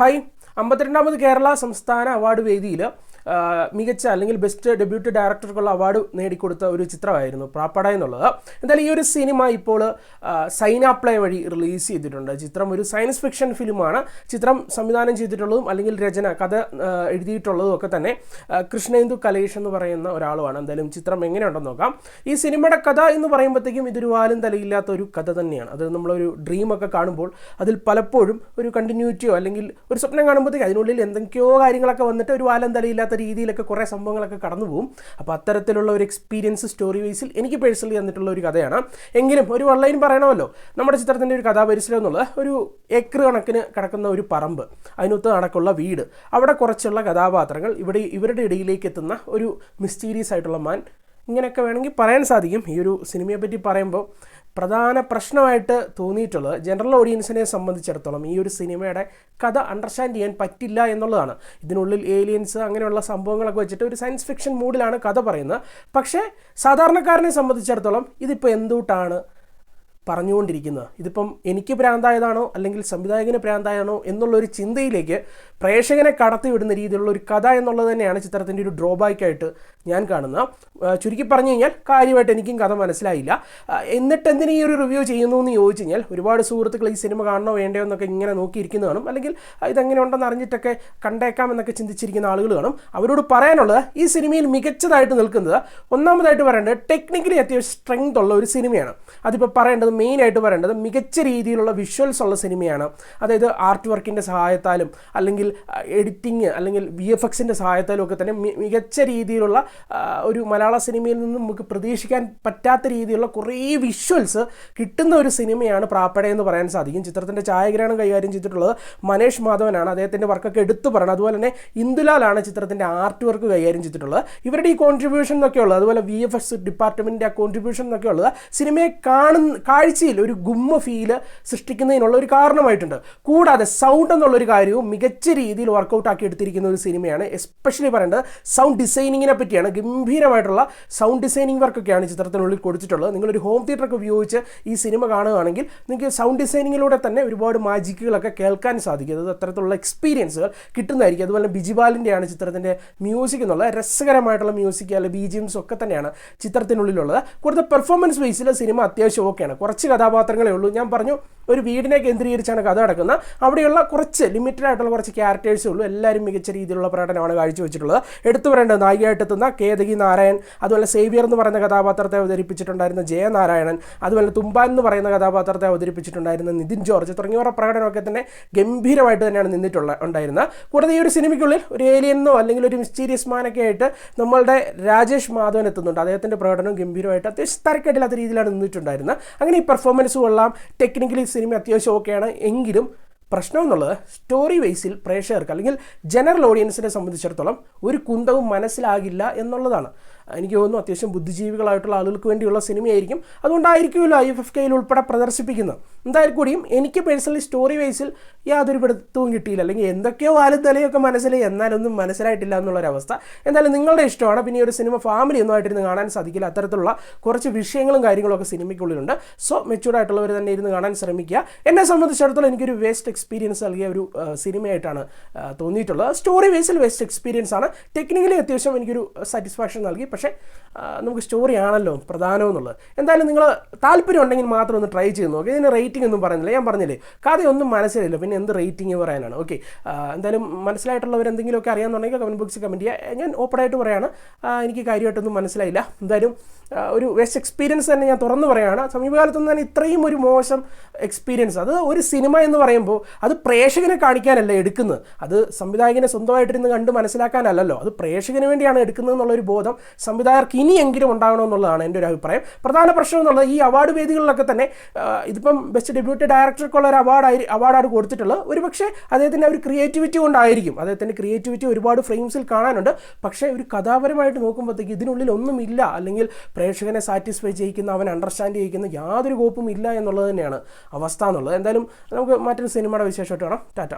Hi. അമ്പത്തിരണ്ടാമത് Kerala സംസ്ഥാന award വേദിയിൽ മികച്ച അല്ലെങ്കിൽ ബെസ്റ്റ് ഡെബ്യൂട്ടി ഡയറക്ടർക്കുള്ള അവാർഡ് നേടിക്കൊടുത്ത ഒരു ചിത്രമായിരുന്നു പ്രാപ്പട എന്നുള്ളത്. എന്തായാലും ഈ ഒരു സിനിമ ഇപ്പോൾ സൈന പ്ലേ വഴി റിലീസ് ചെയ്തിട്ടുണ്ട്. ചിത്രം ഒരു സയൻസ് ഫിക്ഷൻ ഫിലിമാണ് ചിത്രം സംവിധാനം ചെയ്തിട്ടുള്ളതും അല്ലെങ്കിൽ രചന കഥ എഴുതിയിട്ടുള്ളതും ഒക്കെ തന്നെ കൃഷ്ണേന്ദു കലേഷ് എന്ന് പറയുന്ന ഒരാളുമാണ്. എന്തായാലും ചിത്രം എങ്ങനെയുണ്ടെന്ന് നോക്കാം. ഈ സിനിമയുടെ കഥ എന്ന് പറയുമ്പോഴത്തേക്കും ഇതൊരു വാലും തലയില്ലാത്ത ഒരു കഥ തന്നെയാണ്. അത് നമ്മളൊരു ഡ്രീമൊക്കെ കാണുമ്പോൾ അതിൽ പലപ്പോഴും ഒരു കണ്ടിന്യൂറ്റിയോ അല്ലെങ്കിൽ ഒരു സ്വപ്നം കാണുമ്പോഴത്തേക്കും അതിനുള്ളിൽ എന്തൊക്കെയോ കാര്യങ്ങളൊക്കെ വന്നിട്ട് ഒരു വാലം തലയില്ലാത്ത രീതിയിലൊക്കെ കുറേ സംഭവങ്ങളൊക്കെ കടന്നു പോകും അപ്പോൾ അത്തരത്തിലുള്ള ഒരു എക്സ്പീരിയൻസ് സ്റ്റോറി വൈസിൽ എനിക്ക് പേഴ്സണലി തന്നിട്ടുള്ള ഒരു കഥയാണ്. എങ്കിലും ഒരു വൺലൈൻ പറയണമല്ലോ. നമ്മുടെ ചിത്രത്തിന്റെ ഒരു കഥാപരിസരം എന്നുള്ളത് ഒരു ഏക്കർ കണക്കിന് കിടക്കുന്ന ഒരു പറമ്പ്. അതിനൊത്ത് കണക്കുള്ള വീട്. അവിടെ കുറച്ചുള്ള കഥാപാത്രങ്ങൾ ഇവിടെ ഇവരുടെ ഇടയിലേക്ക് എത്തുന്ന ഒരു മിസ്റ്റീരിയസ് ആയിട്ടുള്ള മാൻ ഇങ്ങനെയൊക്കെ വേണമെങ്കിൽ പറയാൻ സാധിക്കും. ഈ ഒരു സിനിമയെ പറ്റി പറയുമ്പോൾ പ്രധാന പ്രശ്നമായിട്ട് തോന്നിയിട്ടുള്ളത് ജനറൽ ഓഡിയൻസിനെ സംബന്ധിച്ചിടത്തോളം ഈ ഒരു സിനിമയുടെ കഥ അണ്ടർസ്റ്റാൻഡ് ചെയ്യാൻ പറ്റില്ല എന്നുള്ളതാണ്. ഇതിനുള്ളിൽ ഏലിയൻസ് അങ്ങനെയുള്ള സംഭവങ്ങളൊക്കെ വെച്ചിട്ട് ഒരു സയൻസ് ഫിക്ഷൻ മൂഡിലാണ് കഥ പറയുന്നത്. പക്ഷേ സാധാരണക്കാരനെ സംബന്ധിച്ചിടത്തോളം ഇതിപ്പോൾ എന്തുകൊണ്ടാണ് പറഞ്ഞുകൊണ്ടിരിക്കുന്നത്? ഇതിപ്പം എനിക്ക് ഭ്രാന്തായതാണോ? അല്ലെങ്കിൽ സംവിധായകന് ഭ്രാന്തായതാണോ? എന്നുള്ളൊരു ചിന്തയിലേക്ക് പ്രേക്ഷകനെ കടത്തിവിടുന്ന രീതിയിലുള്ള ഒരു കഥ എന്നുള്ളത് തന്നെയാണ് ചിത്രത്തിന്റെ ഒരു ഡ്രോബാക്കായിട്ട് ഞാൻ കാണുന്ന ചുരുക്കി പറഞ്ഞു കഴിഞ്ഞാൽ കാര്യമായിട്ട് എനിക്കും കഥ മനസ്സിലായില്ല. എന്നിട്ട് എന്തിനു ഈ ഒരു റിവ്യൂ ചെയ്യുന്നു എന്ന് ചോദിച്ചു കഴിഞ്ഞാൽ ഒരുപാട് സുഹൃത്തുക്കൾ ഈ സിനിമ കാണണോ വേണ്ടയോ എന്നൊക്കെ ഇങ്ങനെ നോക്കിയിരിക്കുന്ന കാണും. അല്ലെങ്കിൽ ഇതെങ്ങനെ ഉണ്ടെന്ന് അറിഞ്ഞിട്ടൊക്കെ കണ്ടേക്കാം എന്നൊക്കെ ചിന്തിച്ചിരിക്കുന്ന ആളുകൾ കാണും. അവരോട് പറയാനുള്ളത് ഈ സിനിമയിൽ മികച്ചതായിട്ട് നിൽക്കുന്നത് ഒന്നാമതായിട്ട് പറയേണ്ടത് ടെക്നിക്കലി അത്യാവശ്യം സ്ട്രെങ്ത് ഉള്ള ഒരു സിനിമയാണ് അതിപ്പോൾ പറയേണ്ടത് മെയിനായിട്ട് പറയേണ്ടത് മികച്ച രീതിയിലുള്ള വിഷ്വൽസ് ഉള്ള സിനിമയാണ് അതായത് ആർട്ട് വർക്കിന്റെ സഹായത്താലും അല്ലെങ്കിൽ എഡിറ്റിങ് അല്ലെങ്കിൽ വി എഫ് എക്സിന്റെ സഹായത്താലും ഒക്കെ തന്നെ മികച്ച രീതിയിലുള്ള ഒരു മലയാള സിനിമയിൽ നിന്ന് നമുക്ക് പ്രതീക്ഷിക്കാൻ പറ്റാത്ത രീതിയിലുള്ള കുറേ വിഷ്വൽസ് കിട്ടുന്ന ഒരു സിനിമയാണ് പ്രാപ്പട എന്ന് പറയാൻ സാധിക്കും. ചിത്രത്തിന്റെ ഛായാഗ്രഹണം കൈകാര്യം ചെയ്തിട്ടുള്ളത് മനേഷ് മാധവനാണ്. അദ്ദേഹത്തിന്റെ വർക്കൊക്കെ എടുത്തു പറയണം. അതുപോലെ തന്നെ ഇന്ദുലാലാണ് ചിത്രത്തിന്റെ ആർട്ട് വർക്ക് കൈകാര്യം ചെയ്തിട്ടുള്ളത്. ഇവരുടെ ഈ കോൺട്രിബ്യൂഷൻ എന്നൊക്കെ ഉള്ളത് അതുപോലെ വി എഫ് എസ് ഡിപ്പാർട്ട്മെന്റിന്റെ ആ കോൺട്രിബ്യൂഷൻ എന്നൊക്കെ ഉള്ളത് സിനിമയെ കാണുന്ന കാഴ്ചയിൽ ഒരു ഗുമ്മ ഫീൽ സൃഷ്ടിക്കുന്നതിനുള്ള ഒരു കാരണമായിട്ടുണ്ട്. കൂടാതെ സൗണ്ട് എന്നുള്ളൊരു കാര്യവും മികച്ച രീതിയിൽ വർക്കൗട്ട് ആക്കി എടുത്തിരിക്കുന്ന ഒരു സിനിമയാണ്. എസ്പെഷ്യലി പറയേണ്ടത് സൗണ്ട് ഡിസൈനിങ്ങിനെ പറ്റിയാണ്. ഗംഭീരമായിട്ടുള്ള സൗണ്ട് ഡിസൈനിങ് വർക്കൊക്കെയാണ് ചിത്രത്തിനുള്ളിൽ കൊടുത്തിട്ടുള്ളത്. നിങ്ങളൊരു ഹോം തിയേറ്റർ ഒക്കെ ഉപയോഗിച്ച് ഈ സിനിമ കാണുകയാണെങ്കിൽ നിങ്ങൾക്ക് സൗണ്ട് ഡിസൈനിങ്ങിലൂടെ തന്നെ ഒരുപാട് മാജിക്കുകളൊക്കെ കേൾക്കാൻ സാധിക്കും. അത് അത്തരത്തിലുള്ള എക്സ്പീരിയൻസുകൾ കിട്ടുന്നതായിരിക്കും. അതുപോലെ ബിജിബാലിന്റെയാണ് ചിത്രത്തിന്റെ മ്യൂസിക് എന്നുള്ള രസകരമായിട്ടുള്ള മ്യൂസിക് അല്ലെങ്കിൽ ബി ജി ഒക്കെ തന്നെയാണ് ചിത്രത്തിനുള്ളിലുള്ളത്. കൂടുതൽ പെർഫോമൻസ് ബേസിൽ സിനിമ അത്യാവശ്യം ഓക്കെയാണ് കുറച്ച് കഥാപാത്രങ്ങളെ ഉള്ളൂ. ഞാൻ പറഞ്ഞു ഒരു വീടിനെ കേന്ദ്രീകരിച്ചാണ് കഥ നടക്കുന്നത്. അവിടെയുള്ള കുറച്ച് ലിമിറ്റഡ് ആയിട്ടുള്ള കുറച്ച് ക്യാരക്ടേഴ്സേ ഉള്ളൂ. എല്ലാവരും മികച്ച രീതിയിലുള്ള പ്രകടനമാണ് കാഴ്ചവെച്ചിട്ടുള്ളത്. എടുത്തു പറയേണ്ടത് നായികയായിട്ട് എത്തുന്ന കേതകി നാരായൺ അതുപോലെ സേവിയർ എന്ന് പറയുന്ന കഥാപാത്രത്തെ അവതരിപ്പിച്ചിട്ടുണ്ടായിരുന്ന ജയനാരായണൻ അതുപോലെ തുമ്പാൻ എന്ന് പറയുന്ന കഥാപാത്രത്തെ അവതരിപ്പിച്ചിട്ടുണ്ടായിരുന്ന നിതിൻ ജോർജ് തുടങ്ങിയവരുടെ പ്രകടനമൊക്കെ തന്നെ ഗംഭീരമായിട്ട് തന്നെയാണ് നിന്നിട്ടുള്ള ഉണ്ടായിരുന്നത്. കൂടാതെ ഈ ഒരു സിനിമയ്ക്കുള്ളിൽ ഒരു ഏലിയനോ അല്ലെങ്കിൽ ഒരു മിസ്റ്റീരിയസ് മാനൊക്കെ ആയിട്ട് നമ്മളുടെ രാജേഷ് മാധവൻ എത്തുന്നുണ്ട്. അദ്ദേഹത്തിന്റെ പ്രകടനം ഗംഭീരമായിട്ട് അത്യാവശ്യം തരക്കേടില്ലാത്ത രീതിയിലാണ് നിന്നിട്ടുണ്ടായിരുന്നത്. അങ്ങനെ ഈ പെർഫോമൻസ് കൊള്ളാം. ടെക്നിക്കലി സിനിമ അത്യാവശ്യം ഓക്കെയാണ് എങ്കിലും പ്രശ്നം എന്നുള്ളത് സ്റ്റോറി വൈസിൽ പ്രേക്ഷകർക്ക് അല്ലെങ്കിൽ ജനറൽ ഓഡിയൻസിനെ സംബന്ധിച്ചിടത്തോളം ഒരു കുന്തവും മനസ്സിലാകില്ല എന്നുള്ളതാണ്. എനിക്ക് തോന്നുന്നു അത്യാവശ്യം ബുദ്ധിജീവികളായിട്ടുള്ള ആളുകൾക്ക് വേണ്ടിയുള്ള സിനിമയായിരിക്കും. അതുകൊണ്ടായിരിക്കുമല്ലോ ഐ എഫ് എഫ് കെയിൽ ഉൾപ്പെടെ പ്രദർശിപ്പിക്കുന്നത്. എന്തായാലും കൂടിയും എനിക്ക് പേഴ്സണലി സ്റ്റോറി വൈസിൽ യാതൊരു പിടുത്തവും കിട്ടിയില്ല. അല്ലെങ്കിൽ എന്തൊക്കെയോ വാലും തലയൊക്കെ മനസ്സിൽ എന്നാലൊന്നും മനസ്സിലായിട്ടില്ല എന്നുള്ളൊരവസ്ഥ. എന്തായാലും നിങ്ങളുടെ ഇഷ്ടമാണ്. പിന്നെ ഒരു സിനിമ ഫാമിലി ഒന്നും ആയിട്ടിരുന്ന് കാണാൻ സാധിക്കില്ല. അത്തരത്തിലുള്ള കുറച്ച് വിഷയങ്ങളും കാര്യങ്ങളൊക്കെ സിനിമയ്ക്കുള്ളിലുണ്ട്. സോ മെച്ചൂർഡ് ആയിട്ടുള്ളവർ തന്നെ ഇരുന്ന് കാണാൻ ശ്രമിക്കുക. എന്നെ സംബന്ധിച്ചിടത്തോളം എനിക്കൊരു വേസ്റ്റ് എക്സ്പീരിയൻസ് നൽകിയ ഒരു സിനിമയായിട്ടാണ് തോന്നിയിട്ടുള്ളത്. സ്റ്റോറി വൈസിൽ വേസ്റ്റ് എക്സ്പീരിയൻസ് ആണ്. ടെക്നിക്കലി അത്യാവശ്യം എനിക്കൊരു സാറ്റിസ്ഫാക്ഷൻ നൽകി. പക്ഷേ നമുക്ക് സ്റ്റോറി ആണല്ലോ പ്രധാനം എന്നുള്ളത് എന്തായാലും നിങ്ങൾ താല്പര്യം ഉണ്ടെങ്കിൽ മാത്രം ഒന്ന് ട്രൈ ചെയ്ത് നോക്കുക ഇതിന് റേറ്റിംഗ് ഒന്നും പറയുന്നില്ല. ഞാൻ പറഞ്ഞില്ലേ കഥയൊന്നും മനസ്സിലായില്ല. പിന്നെ എന്ത് റേറ്റിംഗ് പറയാനാണ്? ഓക്കെ എന്തായാലും മനസ്സിലായിട്ടുള്ളവർ എന്തെങ്കിലുമൊക്കെ അറിയാമെന്നുണ്ടെങ്കിൽ കമന്റ് ബോക്സിൽ കമന്റ് ചെയ്യുക. ഞാൻ ഓപ്പണായിട്ട് പറയാണ്. എനിക്ക് കാര്യമായിട്ടൊന്നും മനസ്സിലായില്ല. എന്തായാലും ഒരു വെസ്റ്റ് എക്സ്പീരിയൻസ് തന്നെ ഞാൻ തുറന്നു പറയുകയാണ് സമീപകാലത്തൊന്നും തന്നെ ഇത്രയും ഒരു മോശം എക്സ്പീരിയൻസ് അത് ഒരു സിനിമ എന്ന് പറയുമ്പോൾ അത് പ്രേക്ഷകനെ കാണിക്കാനല്ല എടുക്കുന്നത്. അത് സംവിധായകനെ സ്വന്തമായിട്ടിരുന്ന് കണ്ട് മനസ്സിലാക്കാനല്ലല്ലോ. അത് പ്രേക്ഷകന് വേണ്ടിയാണ് എടുക്കുന്നത് എന്നുള്ളൊരു ബോധം സംവിധായകർക്ക് ഇനിയെങ്കിലും ഉണ്ടാകണമെന്നുള്ളതാണ് എന്റെ ഒരു അഭിപ്രായം. പ്രധാന പ്രശ്നം എന്നുള്ളത് ഈ അവാർഡ് വേദികളിലൊക്കെ തന്നെ ഇതിപ്പം ബെസ്റ്റ് ഡെബ്യൂട്ടി ഡയറക്ടർക്കുള്ള ഒരു അവാർഡായി അവാർഡാണ് കൊടുത്തിട്ടുള്ളത്. ഒരുപക്ഷെ അദ്ദേഹത്തിന്റെ ഒരു ക്രിയേറ്റിവിറ്റി കൊണ്ടായിരിക്കും. അദ്ദേഹത്തിന്റെ ക്രിയേറ്റിവിറ്റി ഒരുപാട് ഫ്രെയിംസിൽ കാണാനുണ്ട്. പക്ഷേ ഒരു കഥാപരമായിട്ട് നോക്കുമ്പോഴത്തേക്ക് ഇതിനുള്ളിൽ ഒന്നുമില്ല. അല്ലെങ്കിൽ പ്രേക്ഷകനെ സാറ്റിസ്ഫൈ ചെയ്യിക്കുന്ന അവൻ അണ്ടർസ്റ്റാൻഡ് ചെയ്യിക്കുന്ന യാതൊരു കോപ്പും ഇല്ല എന്നുള്ളത് തന്നെയാണ് അവസ്ഥ എന്നുള്ളത്. എന്തായാലും നമുക്ക് മറ്റൊരു സിനിമയുടെ വിശേഷമായിട്ട് കാണാം. ടാറ്റ.